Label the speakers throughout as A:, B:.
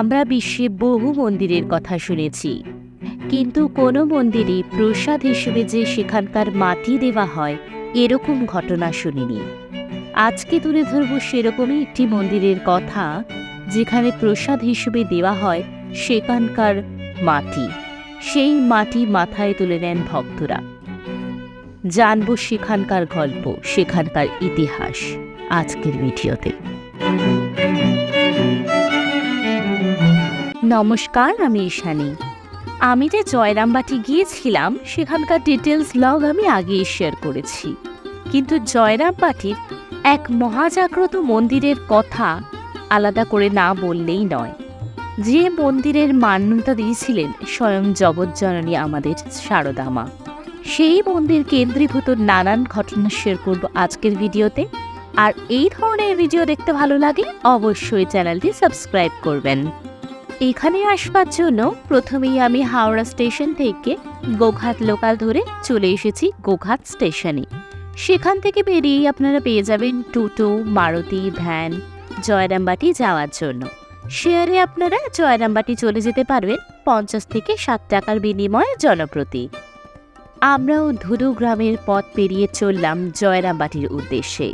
A: আমরা বিশ্বে বহু মন্দিরের কথা শুনেছি। কিন্তু কোনো মন্দিরে প্রসাদ হিসেবে যে সেখানকার মাটি দেওয়া হয়, এরকম ঘটনা শুনিনি। আজকে তুলে ধরব সেরকমই একটি মন্দিরের কথা, যেখানে প্রসাদ হিসেবে দেওয়া হয় সেখানকার মাটি। সেই মাটি মাথায় তুলে নেন ভক্তরা। জানব সেখানকার গল্প, সেখানকার ইতিহাস আজকের ভিডিওতে। নমস্কার, আমি ঈশানী। আমি যে জয়রামবাটি গিয়েছিলাম, সেখানকার ডিটেলস লগ আমি আগেই শেয়ার করেছি। কিন্তু জয়রামবাটির এক মহাজাগ্রত মন্দিরের কথা আলাদা করে না বললেই নয়। যে মন্দিরের মান্যতা দিয়েছিলেন স্বয়ং জগৎজননী আমাদের শারদা মা সেই মন্দির কেন্দ্রীভূত নানান ঘটনা শেয়ার করব আজকের ভিডিওতে। আর এই ধরনের ভিডিও দেখতে ভালো লাগে অবশ্যই চ্যানেলটি সাবস্ক্রাইব করবেন। এখানে আসবার জন্য প্রথমেই আমি হাওড়া স্টেশন থেকে গোঘাট লোকাল ধরে চলে এসেছি গোঘাট স্টেশনে। সেখান থেকে বেরিয়েই আপনারা পেয়ে যাবেন টোটো, মারুতি, ভ্যান, জয়রামবাটি যাওয়ার জন্য। শেয়ারে আপনারা জয়রামবাটি চলে যেতে পারবেন পঞ্চাশ থেকে ষাট টাকার বিনিময়ে জনপ্রতি। আমরাও ধুরু গ্রামের পথ পেরিয়ে চললাম জয়রামবাটির উদ্দেশ্যে।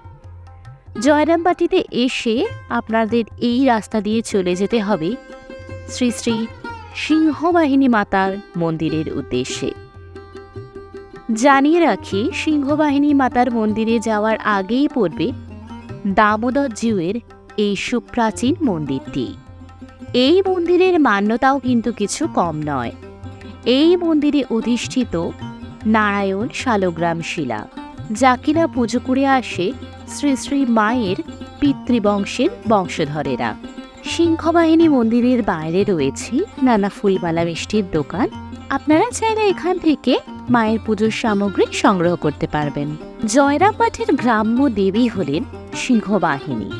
A: জয়রামবাটিতে এসে আপনাদের এই রাস্তা দিয়ে চলে যেতে হবে শ্রী শ্রী সিংহবাহিনী মাতার মন্দিরের উদ্দেশ্যে। জানিয়ে রাখি, সিংহবাহিনী মাতার মন্দিরে যাওয়ার আগেই পড়বে দামোদর জিউয়ের এই সুপ্রাচীন মন্দিরটি। এই মন্দিরের মান্যতাও কিন্তু কিছু কম নয়। এই মন্দিরে অধিষ্ঠিত নারায়ণ শালগ্রাম শিলা, যা কিনা পুজো করে আসে শ্রী শ্রী মায়ের পিতৃবংশের বংশধরেরা। সিংহবাহিনী মন্দিরের বাইরে রয়েছে নানা ফুলমালা মিষ্টির দোকান। আপনারা চাইলে এখান থেকে মায়ের পুজোর সামগ্রী সংগ্রহ করতে পারবেন। জয়রামবাটির গ্রাম্য দেবী হলেন সিংহবাহিনী।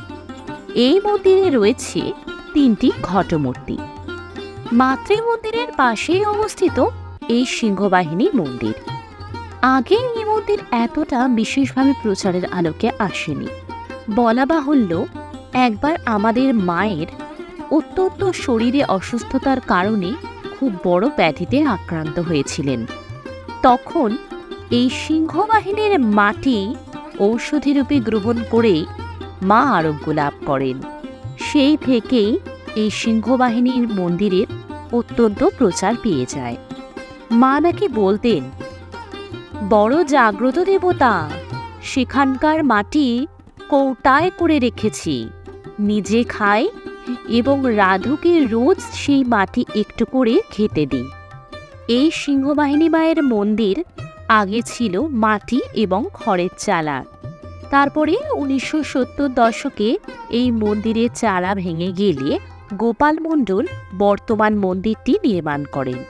A: এই মন্দিরে রয়েছে তিনটি ঘটমূর্তি। মাতৃ মন্দিরের পাশেই অবস্থিত এই সিংহবাহিনী মন্দির। আগে এই মন্দির এতটা বিশেষভাবে প্রচারের আলোকে আসেনি। বলা বাহুল্য একবার আমাদের মায়ের অত্যন্ত শরীরে অসুস্থতার কারণে খুব বড় ব্যাধিতে আক্রান্ত হয়েছিলেন। তখন এই সিংহবাহিনীর মাটি ঔষধি রূপে গ্রহণ করে মা আরোগ্য লাভ করেন। সেই থেকেই এই সিংহবাহিনীর মন্দিরের অত্যন্ত প্রচার পেয়ে যায়। মা নাকি বলতেন, বড় জাগ্রত দেবতা, সেখানকার মাটি কৌটায় করে রেখেছি। নিজে খাই এবং রাধুকে রোজ সেই মাটি একটু করে খেতে দিই। এই সিংহবাহিনী মায়ের মন্দির আগে ছিল মাটি এবং খড়ের চালা। তারপরে উনিশশো সত্তর দশকে এই মন্দিরের চালা ভেঙে গেলে গোপাল মণ্ডল বর্তমান মন্দিরটি নির্মাণ করেন।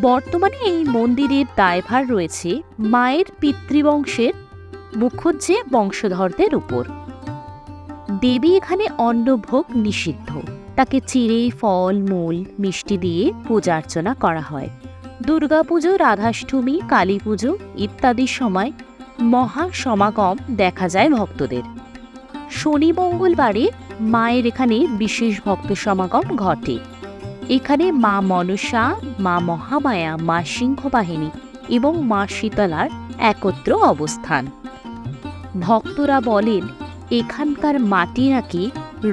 A: বর্তমানে এই মন্দিরের দায়ভার রয়েছে মায়ের পিতৃবংশের মুখুজ্জে বংশধরদের উপর। দেবী এখানে অন্নভোগ নিষিদ্ধ। তাকে চিড়ে, ফল, মূল, মিষ্টি দিয়ে পূজা অর্চনা করা হয়। দুর্গাপুজো রাধাষ্টমী, কালী পুজো ইত্যাদির সময় মহা সমাগম দেখা যায় ভক্তদের। শনি মঙ্গলবারে মায়ের এখানে বিশেষ ভক্ত সমাগম ঘটে। এখানে মা মনসা, মা মহামায়া, মা সিংহবাহিনী এবং মা শীতলার একত্র অবস্থান। ভক্তরা বলেন এখানকার মাটি নাকি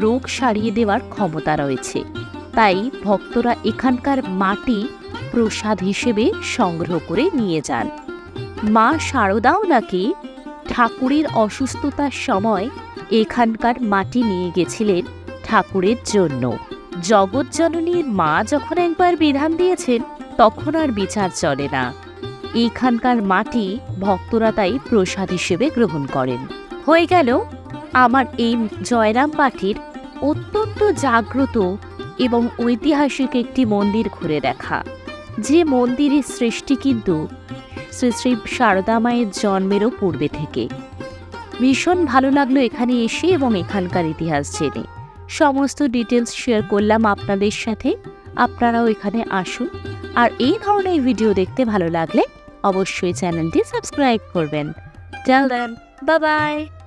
A: রোগ সারিয়ে দেওয়ার ক্ষমতা রয়েছে। তাই ভক্তরা এখানকার মাটি প্রসাদ হিসেবে সংগ্রহ করে নিয়ে যান। মা শারদাও নাকি ঠাকুরের অসুস্থতার সময় এখানকার মাটি নিয়ে গেছিলেন ঠাকুরের জন্য। জগৎজননীর মা যখন একবার বিধান দিয়েছেন, তখন আর বিচার চলে না। এখানকার মাটি ভক্তরা তাই প্রসাদ হিসেবে গ্রহণ করেন। হয়ে গেল আমার এই জয়রাম পাঠির অত্যন্ত জাগ্রত এবং ঐতিহাসিক একটি মন্দির ঘুরে দেখা। যে মন্দিরের সৃষ্টি কিন্তু শ্রী শ্রী সারদা মায়ের জন্মেরও পূর্বে থেকে। ভীষণ ভালো লাগল এখানে এসে এবং এখানকার ইতিহাস জেনে। সমস্ত ডিটেলস শেয়ার করলাম আপনাদের সাথে। আপনারাও এখানে আসুন। আর এই ধরনের ভিডিও দেখতে ভালো লাগলে অবশ্যই চ্যানেলটি সাবস্ক্রাইব করবেন। টেল দেন বাই